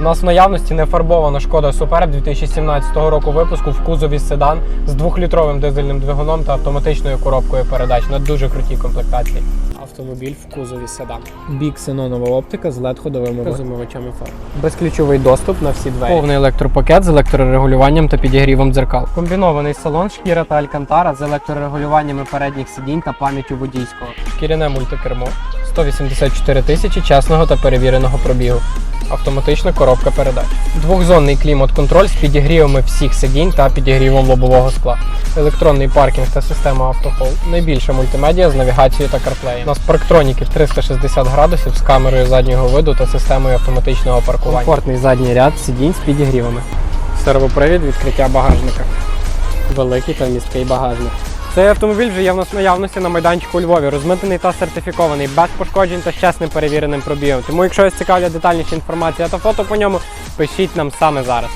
У нас в наявності нефарбована шкода Суперб 2017 року випуску в кузові седан з двохлітровим дизельним двигуном та автоматичною коробкою передач на дуже крутій комплектації. Автомобіль в кузові седан. Бік ксенонова оптика з LED-ходовими розумовичами фар. Безключовий доступ на всі двері. Повний електропакет з електрорегулюванням та підігрівом дзеркал. Комбінований салон, шкіра та алькантара з електрорегулюваннями передніх сидінь та пам'яттю водійського. Шкіряне мультикермо. 184 тисячі чесного та перевіреного пробігу. Автоматична коробка передач. Двохзонний клімат-контроль з підігрівами всіх сидінь та підігрівом лобового скла. Електронний паркінг та система автохол. Найбільша мультимедіа з навігацією та CarPlay. У нас парктроніки 360 градусів з камерою заднього виду та системою автоматичного паркування. Комфортний задній ряд сидінь з підігрівами. Сервопривід відкриття багажника. Великий та місткий багажник. Цей автомобіль вже є в нас наявності на майданчику у Львові, розмитений та сертифікований, без пошкоджень та з перевіреним пробігом. Тому, якщо вас цікавлять детальніша інформація та фото по ньому, пишіть нам саме зараз.